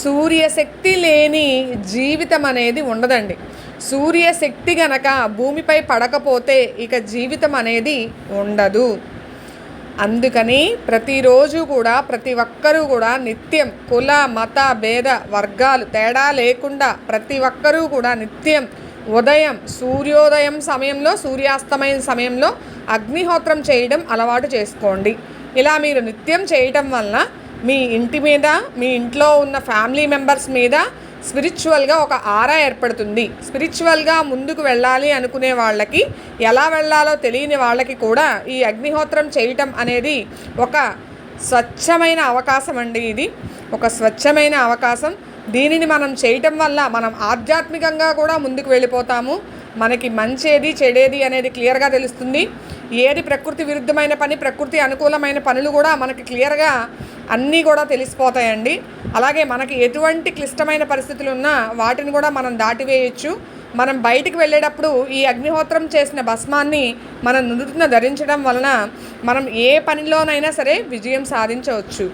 సూర్యశక్తి లేని జీవితం అనేది ఉండదండి. సూర్యశక్తి గనక భూమిపై పడకపోతే ఇక జీవితం అనేది ఉండదు. అందుకని ప్రతిరోజు కూడా ప్రతి ఒక్కరూ కూడా నిత్యం కుల మత భేద వర్గాలు తేడా లేకుండా ప్రతి ఒక్కరూ కూడా నిత్యం ఉదయం సూర్యోదయం సమయంలో సూర్యాస్తమయం సమయంలో అగ్నిహోత్రం చేయడం అలవాటు చేసుకోండి. ఇలా మీరు నిత్యం చేయటం వలన మీ ఇంటి మీద మీ ఇంట్లో ఉన్న ఫ్యామిలీ మెంబర్స్ మీద స్పిరిచువల్గా ఒక ఆరా ఏర్పడుతుంది. స్పిరిచువల్గా ముందుకు వెళ్ళాలి అనుకునే వాళ్ళకి ఎలా వెళ్ళాలో తెలియని వాళ్ళకి కూడా ఈ అగ్నిహోత్రం చేయటం అనేది ఒక స్వచ్ఛమైన అవకాశం అండి ఇది. ఒక స్వచ్ఛమైన అవకాశం. దీనిని మనం చేయటం వల్ల మనం ఆధ్యాత్మికంగా కూడా ముందుకు వెళ్ళిపోతాము. మనకి మంచేది చెడేది అనేది క్లియర్గా తెలుస్తుంది. ఏది ప్రకృతి విరుద్ధమైన పని ప్రకృతి అనుకూలమైన పనులు కూడా మనకి క్లియర్గా అన్నీ కూడా తెలిసిపోతాయండి. అలాగే మనకి ఎటువంటి క్లిష్టమైన పరిస్థితులు ఉన్నా వాటిని కూడా మనం దాటివేయచ్చు. మనం బయటికి వెళ్ళేటప్పుడు ఈ అగ్నిహోత్రం చేసిన భస్మాన్ని మనం నుదుటిన ధరించడం వలన మనం ఏ పనిలోనైనా సరే విజయం సాధించవచ్చు.